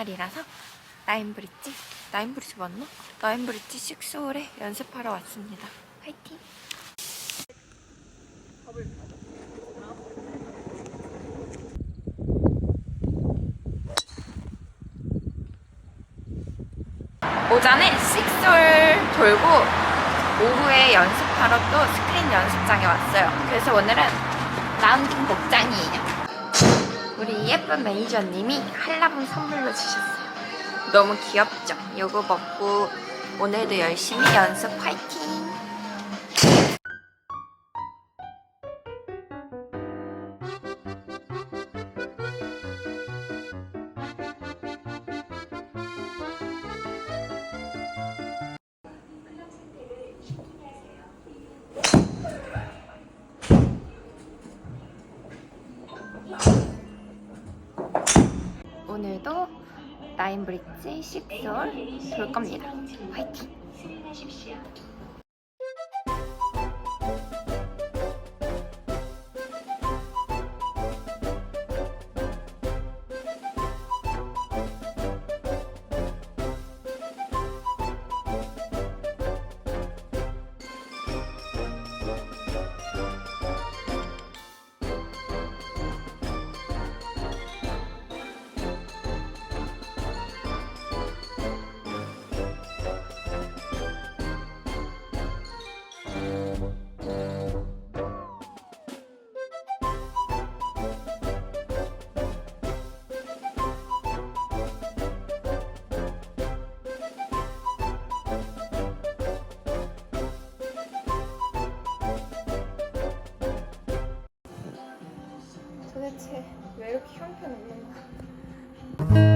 시간이라서 나인브릿지, 나인브릿지 맞나? 나인브릿지 식스홀에 연습하러 왔습니다. 화이팅! 오전에 식스홀 돌고 오후에 연습하러 또 스크린 연습장에 왔어요. 그래서 오늘은 라운딩 복장이 예쁜 매니저님이 한라봉 선물로 주셨어요. 너무 귀엽죠? 이거 먹고 오늘도 열심히 연습 화이팅! 오늘도 나인 브릿지 식솔 돌 겁니다. 화이팅! 도대체 왜 이렇게 형편없는 거야?